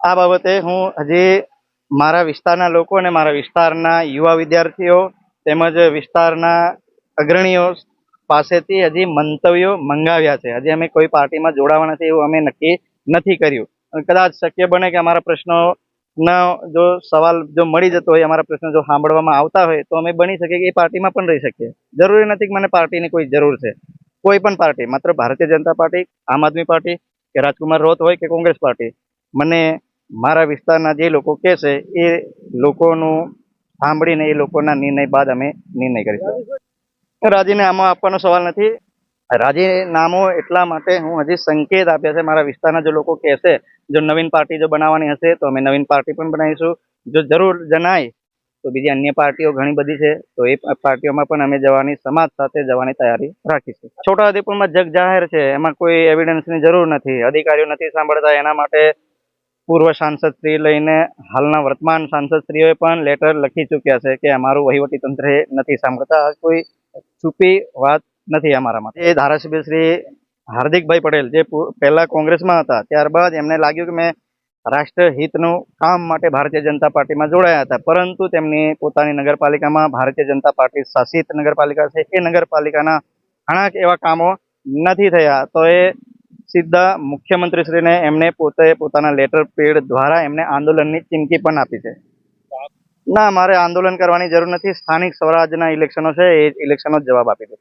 આ બાબતે હું હજી મારા વિસ્તારના લોકો અને મારા વિસ્તારના યુવા વિદ્યાર્થીઓ તેમજ વિસ્તારના અગ્રણીઓ પાસેથી હજી મંતવ્યો મંગાવ્યા છે. હજી અમે કોઈ પાર્ટીમાં જોડાવા નથી એવું અમે નક્કી નથી કર્યું. કદાચ શક્ય બને કે અમારા પ્રશ્નોનો જો સવાલ જો મળી જતો હોય, અમારા પ્રશ્નો જો સાંભળવામાં આવતા હોય, તો અમે બની શકીએ કે એ પાર્ટીમાં પણ રહી શકીએ. જરૂરી નથી કે મને પાર્ટીની કોઈ જરૂર છે. કોઈ પણ પાર્ટી, માત્ર ભારતીય જનતા પાર્ટી, આમ આદમી પાર્ટી કે રાજકુમાર રોત હોય કે કોંગ્રેસ પાર્ટી. મને મારા વિસ્તારના જે લોકો કહેશે એ લોકોનું સાંભળીને એ લોકોના નિર્ણય બાદ અમે નિર્ણય કરીશું. રાજીનામું આપવાનો સવાલ નથી. રાજીનામો એટલા માટે હું હજી સંકેત આપ્યા છે, મારા વિસ્તારના જો લોકો કહેશે જો નવીન પાર્ટી જો બનાવવાની હશે, તો અમે નવીન પાર્ટી પણ બનાવીશું. જો જરૂર જણાય, તો બીજી અન્ય પાર્ટીઓ ઘણી બધી છે, તો એ પાર્ટીઓમાં પણ અમે જવાની, સમાજ સાથે જવાની તૈયારી રાખીશું. છોટાઉદેપુરમાં જગ જાહેર છે, એમાં કોઈ એવિડન્સની જરૂર નથી, અધિકારીઓ નથી સાંભળતા, એના માટે પૂર્વ સાંસદ શ્રી લઈને હાલના વર્તમાન સાંસદ શ્રીઓએ પણ લેટર લખી ચૂક્યા છે કે અમારું વહીવટી તંત્ર એ નથી સાંભળતા. કોઈ છુપી વાત નથી અમારા માટે. એ ધારાસભ્ય શ્રી હાર્દિકભાઈ પટેલ જે પહેલા કોંગ્રેસમાં હતા, ત્યારબાદ એમને લાગ્યું કે મેં રાષ્ટ્રહિતનું કામ માટે ભારતીય જનતા પાર્ટીમાં જોડાયા હતા, પરંતુ તેમની પોતાની નગરપાલિકામાં ભારતીય જનતા પાર્ટી શાસિત નગરપાલિકા છે, એ નગરપાલિકાના ઘણા એવા કામો નથી થયા. તો એ સીધા મુખ્યમંત્રીશ્રીને એમને પોતે પોતાના લેટર પેડ દ્વારા એમને આંદોલનની ચીમકી પણ આપી છે. ના મારે આંદોલન કરવાની જરૂર નથી. સ્થાનિક સ્વરાજના ઇલેક્શનો છે એ ઇલેક્શનો જ જવાબ આપી દો